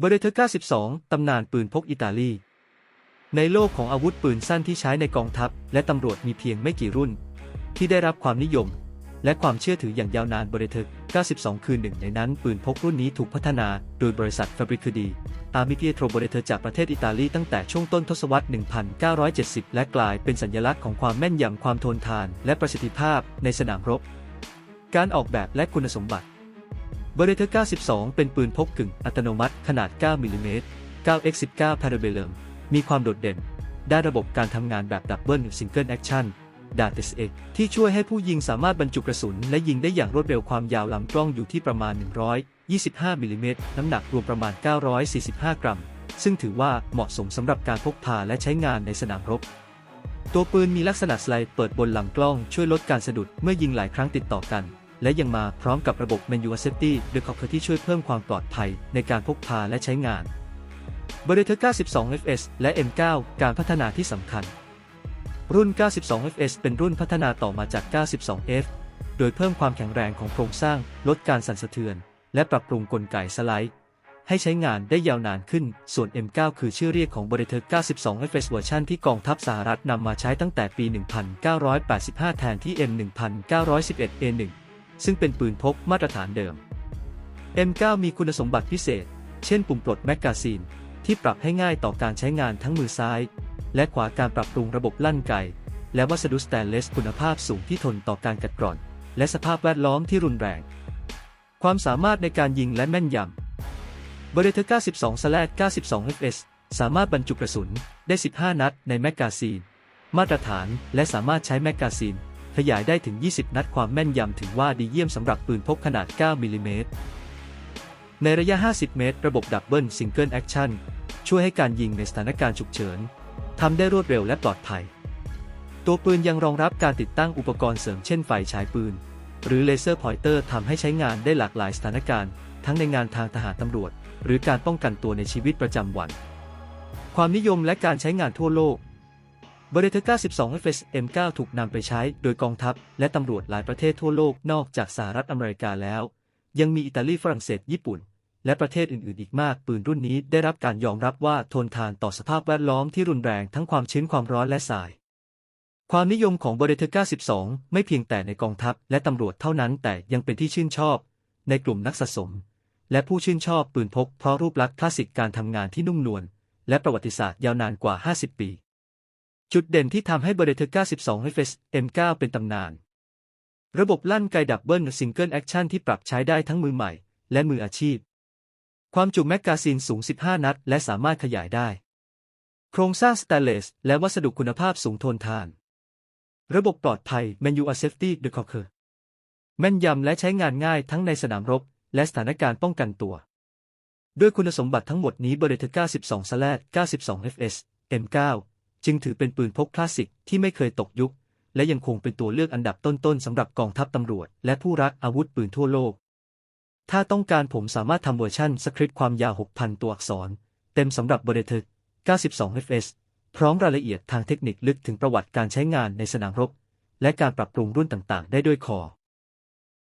เบเรเทอร์92 ตำนานปืนพกอิตาลี ในโลกของอาวุธปืนสั้นที่ใช้ในกองทัพ และตำรวจมีเพียงไม่กี่รุ่น ที่ได้รับความนิยม และความเชื่อถืออย่างยาวนานเบเรเทอร์92 คือหนึ่งในนั้นปืนพกรุ่นนี้ถูกพัฒนาโดยบริษัทฟาบริคดีอามิเปียโทรเบเรเทอร์จากประเทศอิตาลีตั้งแต่ช่วงต้นทศวรรษ 1970 และกลายเป็นสัญลักษณ์ของความแม่นยำความทนทาน และประสิทธิภาพในสนามรบ การออกแบบและคุณสมบัติ เบเรเทอร์ 92 เป็นปืนพกกึ่งอัตโนมัติขนาด 9 มิลลิเมตร 9x19 Parabellum มีความโดดเด่น ด้านระบบการทำงานแบบดับเบิลซิงเกิลแอคชั่นดา s x ที่ช่วยให้ผู้ยิงสามารถบรรจุกระสุน และยิงได้อย่างรวดเร็วความยาวลำกล้องอยู่ที่ประมาณ 125 มิลลิเมตร น้ำหนักรวมประมาณ 945 กรัม ซึ่งถือว่าเหมาะสมสำหรับการพกพาและใช้งานในสนามรบ ตัวปืนมีลักษณะสไลด์เปิดบนลำกล้องช่วยลดการสะดุดเมื่อยิงหลายครั้งติดต่อกัน และยังมาพร้อมกับระบบ Manual Safety โดยขอบเที่ช่วยเพิ่มความปลอดภัยในการพกพาและใช้งาน b e r e t t e r 92 FS และ M9 การพัฒนาที่สำคัญ รุ่น 92 FS เป็นรุ่นพัฒนาต่อมาจาก 92 F โดยเพิ่มความแข็งแรงของโครงสร้าง ลดการสั่นสะเทือน และปรับปรุงกลไกสไลด์ให้ใช้งานได้ยาวนานขึ้น ส่วน M9 คือชื่อเรียกของ b e r e t t e r 92 FS เวอร์ชันที่กองทัพสหรัฐนำมาใช้ตั้งแต่ปี 1985 แทนที่ M1911A1 ซึ่งเป็นปืนพกมาตรฐานเดิม M9 มีคุณสมบัติพิเศษ เช่นปุ่มปลดแมกกาซีน ที่ปรับให้ง่ายต่อการใช้งานทั้งมือซ้าย และขวาการปรับปรุงระบบลั่นไก และวัสดุสแตนเลสคุณภาพสูงที่ทนต่อการกัดกร่อน และสภาพแวดล้อมที่รุนแรง ความสามารถในการยิงและแม่นยำ b e r e t t e r 92 92 FS สามารถบรรจุกระสุนได้ 15 นัดในแมกกาซีน มาตรฐาน และสามารถใช้แมกกาซีน ขยายได้ถึง 20 นัดความแม่นยำถือว่าดีเยี่ยมสำหรับปืนพกขนาด 9 มิลลิเมตร ในระยะ 50 เมตร ระบบดับเบิลซิงเกิลแอคชั่นช่วยให้การยิงในสถานการณ์ฉุกเฉินทำได้รวดเร็วและปลอดภัย ตัวปืนยังรองรับการติดตั้งอุปกรณ์เสริมเช่นไฟฉายปืน หรือเลเซอร์พอยเตอร์ทำให้ใช้งานได้หลากหลายสถานการณ์ ทั้งในงานทางทหารตำรวจ หรือการป้องกันตัวในชีวิตประจำวัน ความนิยมและการใช้งานทั่วโลก b e r e t t e r 92 FS M9 ถูกนำไปใช้โดยกองทัพ และตำรวจหลายประเทศทั่วโลกนอกจากสหรัฐอเมริกาแล้ว ยังมีอิตาลีฝรั่งเศสญี่ปุ่น และประเทศอื่นๆ อีกมาก ปืนรุ่นนี้ได้รับการยอมรับว่าทนทานต่อสภาพแวดล้อมที่รุนแรงทั้งความชื้นความร้อนและทราย ความนิยมของ b e r e t t e r 92 ไม่เพียงแต่ในกองทัพและตำรวจเท่านั้นแต่ยังเป็นที่ชื่นชอบ ในกลุ่มนักสะสม และผู้ชื่นชอบปืนพกเพราะรูปลักษณ์คลาสสิกการทำงานที่นุ่มนวลและประวัติศาสตร์ยาวนานกว่า 50 ปี จุดเด่นที่ทำให้ b e r e t t e r 92 FS M9 เป็นตำนาน ระบบลั่นไกดับเบิลซิงเกิลแอคชั่นที่ปรับใช้ได้ทั้งมือใหม่ และมืออาชีพ ความจุแมกกาซีนสูง 15 นัด และสามารถขยายได้ โครงสร้างสแตนเลส และวัสดุคุณภาพสูงทนทาน ระบบปลอดภัย Manual Safety The Cocker แม่นยำและใช้งานง่ายทั้งในสนามรบ และสถานการณ์ป้องกันตัว ด้วยคุณสมบัติทั้งหมดนี้ b e r e t t e r 92 92 FS M9 จึงถือเป็นปืนพกคลาสสิกที่ไม่เคยตกยุค และยังคงเป็นตัวเลือกอันดับต้นๆสำหรับกองทัพตำรวจ และผู้รักอาวุธปืนทั่วโลก ถ้าต้องการผมสามารถทำเวอร์ชั่นสคริปต์ความยาว 6,000 ตัวอักษร เต็มสำหรับ b e r e t t e r 92 FS พร้อมรายละเอียดทางเทคนิคลึกถึงประวัติการใช้งานในสนามรบ และการปรับปรุงรุ่นต่างๆ ได้ด้วยคอ